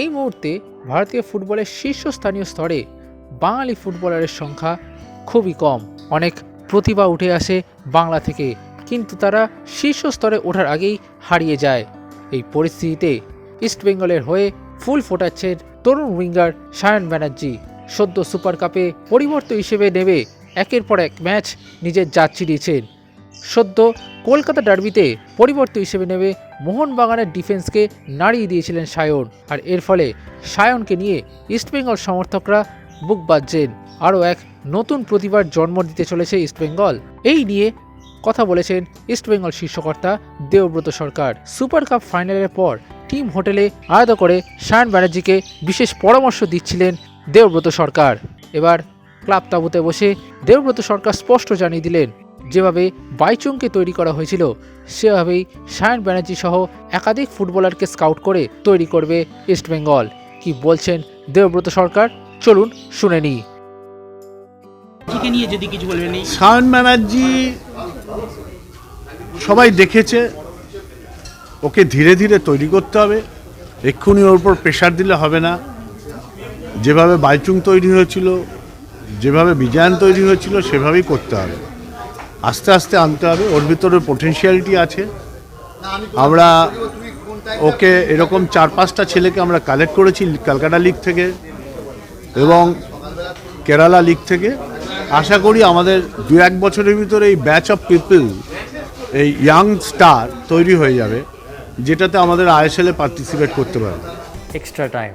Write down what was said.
এই মুহূর্তে ভারতীয় ফুটবলের শীর্ষস্থানীয় স্তরে বাঙালি ফুটবলারের সংখ্যা খুবই কম। অনেক প্রতিভা উঠে আসে বাংলা থেকে, কিন্তু তারা শীর্ষ স্তরে ওঠার আগেই হারিয়ে যায়। এই পরিস্থিতিতে ইস্টবেঙ্গলের হয়ে ফুল ফোটাচ্ছেন তরুণ উইঙ্গার সায়ন ব্যানার্জি। সদ্য সুপার কাপে পরিবর্তন হিসেবে নেবে একের পর এক ম্যাচ নিজের জাত চিরিয়েছেন সদ্য কলকাতা ডার্বিতে পরিবর্তন হিসেবে নেবে মোহনবাগানের ডিফেন্সকে নাড়িয়ে দিয়েছিলেন সায়ন। আর এর ফলে সায়নকে নিয়ে ইস্টবেঙ্গল সমর্থকরা বুক বাজছেন আরও এক নতুন প্রতিভার জন্ম দিতে চলেছে ইস্টবেঙ্গল এই নিয়ে কথা বলেছেন ইস্টবেঙ্গল শীর্ষকর্তা দেবব্রত সরকার। সুপার কাপ ফাইনালের পর টিম হোটেলে আলাদা করে সায়ন ব্যানার্জিকে বিশেষ পরামর্শ দিচ্ছিলেন দেবব্রত সরকার। এবার ক্লাব তাবুতে বসে দেবব্রত সরকার স্পষ্ট জানিয়ে দিলেন যেভাবে বাইচুংকে তৈরি করা হয়েছিল সেভাবেই সায়ন ব্যানার্জি সহ একাধিক ফুটবলারকে স্কাউট করে তৈরি করবে ইস্টবেঙ্গল কি বলছেন দেবব্রত সরকার? চলুন শুনে নিই। নিয়ে যদি কিছু বলবেন সায়ন ব্যানার্জি সবাই দেখেছে ওকে ধীরে ধীরে তৈরি করতে হবে এক্ষুনি ওর উপর প্রেশার দিলে হবে না। যেভাবে বাইচুং তৈরি হয়েছিল যেভাবে বিজয়ান তৈরি হয়েছিল সেভাবেই করতে হবে। আস্তে আস্তে আনতে হবে। ওর ভিতরে পোটেনশিয়ালিটি আছে। আমরা ওকে এরকম চার পাঁচটা ছেলেকে আমরা কালেক্ট করেছি ক্যালকাটা লিগ থেকে এবং কেরালা লিগ থেকে। আশা করি আমাদের দু এক বছরের ভিতরে এই ব্যাচ অফ পিপল এই ইয়াং স্টার তৈরি হয়ে যাবে, যেটাতে আমাদের আইএসএলে পার্টিসিপেট করতে পারবে। Extra time.